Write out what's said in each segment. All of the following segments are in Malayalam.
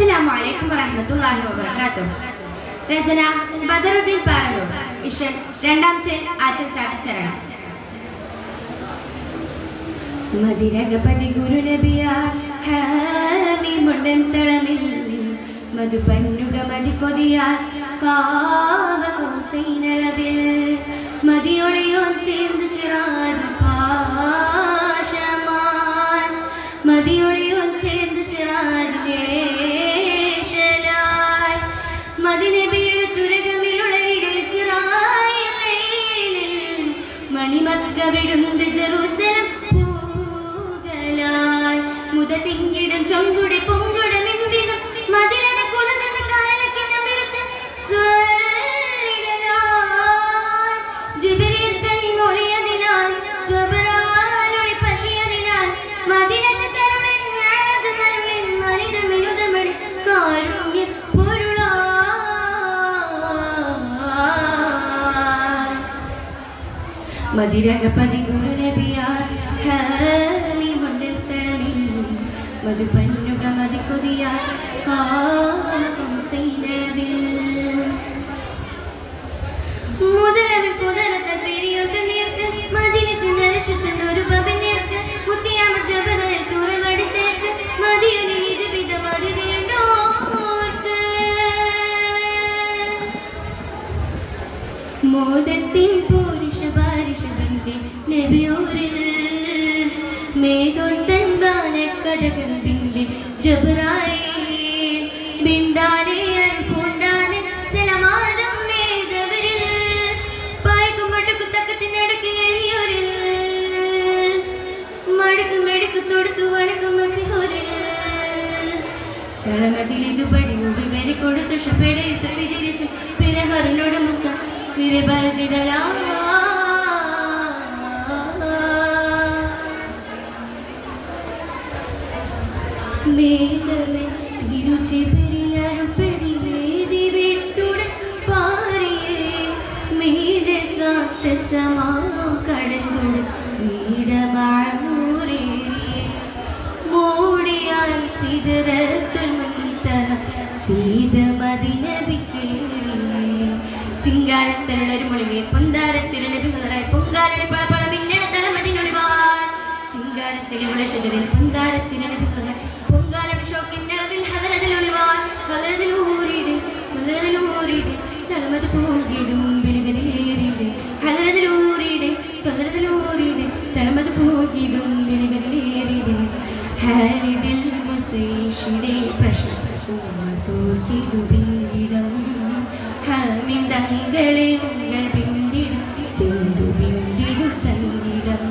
അസ്സലാമു അലൈക്കും വറഹ്മത്തുള്ളാഹി വബറകാതുഹു. രചന ബദറുദ്ദീൻ പാറന്നൂർ ഇഷൻ രണ്ടാം ചേൽ ആച്ചൽ ചാട്ടിച്ചരണം മതിരകപതി ഗുരുനബിയാർ ചേർന്ന് സിറാജ് പാശമാൻ മതിയൊളിയോൻ മുത തിങ്ങിടും ചൊങ്കുടെ പൊങ്കുടം മതിരകപതി ഗുരുനബിയാർ ഹാമി മണ്ണിൽ തളമിൽ മധുപന്നുക മതി കൊതിയാർ കാലകം സൈനവിൽ മുതലവൻ കുതിരത്ത പെരിയൊക്കെ നേർക്ക് മദിനത്തിൽ നരശിച്ചുണ്ട് ഒരു പവൻ നേർക്ക്. മുത്തിയാമ ജബനയിൽ തുറവടിച്ചേക്ക് മതിയുടെ ഇരുവിധ മതിരയുണ്ടോർക്ക് മോദത്തിൻ ഹറിനോട് മുസ പിന്നെ പറഞ്ഞിടലാ. മേഘവൻ തിരുചി പെരിയറുപടി വേദി വിട്ടുടൻ പാറിയേ. മീതെ സാക്തസമാം കടന്നുടൻ നീടമാഴൂരേറിയേ മൂടിയാൽ സിദറത്തുൽ മുൻതഹ സീത മദിനബിക്കേറിയേ ചിങ്കാരത്തിലുള്ള മൊഴിവേ പൊന്താരത്തിലുള്ള ബിഹറായി പൊങ്കാലടി പളപള മിന്നണ തലമതിനൊളിവാൻ ചിങ്കാരത്തിലുള്ള ഷജറിൽ പൊന്താരത്തിലുള്ള ബിഹറായി പൊങ്കാലടി തലമത് പോകിടും ഊരിടെ ഹദരതിൽ ഊരിടെ തലമത് പോകിടും ബിലിവരിലേറിടെ ഹാരിതിൽ മുസൈഷിടെ പ്രശ്നം തോർക്കിതു പിന്നിടം ഹാമിന്തങ്ങളെ ഉങ്ങൾ പിന്തിടും ചെന്തു പിന്തിടും സംഗീതം.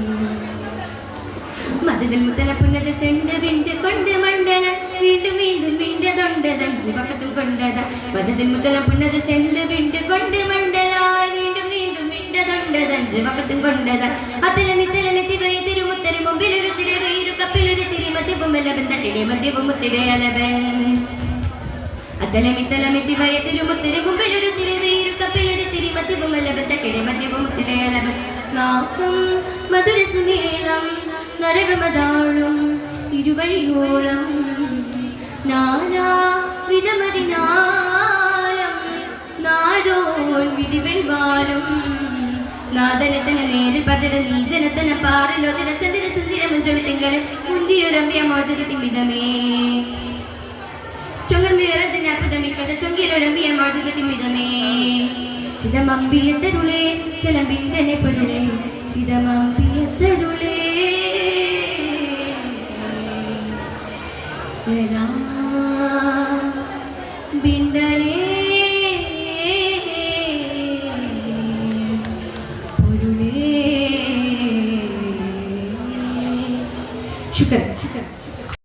മതത്തിൽ മുത്തല പുന്നത ചെണ്ട വിണ്ട് വീണ്ടും വീണ്ടും വീണ്ടതൊണ്ടതം ജീവക്കത്തും കൊണ്ടത്. പദത്തിൽ മുത്തല പുന്നത ചെണ്ട് വിണ്ട് കൊണ്ട് മണ്ടലായി വീണ്ടും വീണ്ടും വീണ്ടതൊണ്ടതം ജീവക്കത്തും കൊണ്ടത്. അത്തലമി തലമി തിവൈ തിരുമുത്തരി മുമ്പിലൊരു തിരവയിരു കപ്പിലൊരു തിരിമതിവും എലവൻ തട്ടിടെ മദ്യവും മുത്തിടെ അലവൻ. അത്തലമി തലമി തിവയ തിരുമുത്തരി മുമ്പിലൊരു കപ്പിലൊരു തിരിമതിവും എലവൻ തട്ടിടെ മദ്യവും മുത്തിടെ അലവൻ. നാക്കം മധുരസുമേളം നരകമതാളും ഇരുവഴിയോളം നാനാ വിധമതിനാലം നാദോൻ വിധിവെളിവാലും നാദനത്തിന് നേരിൽ പതിര നീജനത്തന പാറിലോ തിര ചന്ദ്ര സുന്ദര മഞ്ചൊളി തിങ്കളെ ചൊങ്കിലൊരമ്പിയ മോചതി മിതമേ ചിതമമ്പിയത്തരുളേ ചിലമ്പിന്തനെ പൊരുളേ. ചിതമമ്പിയത്തരുളേ. സലാം chicken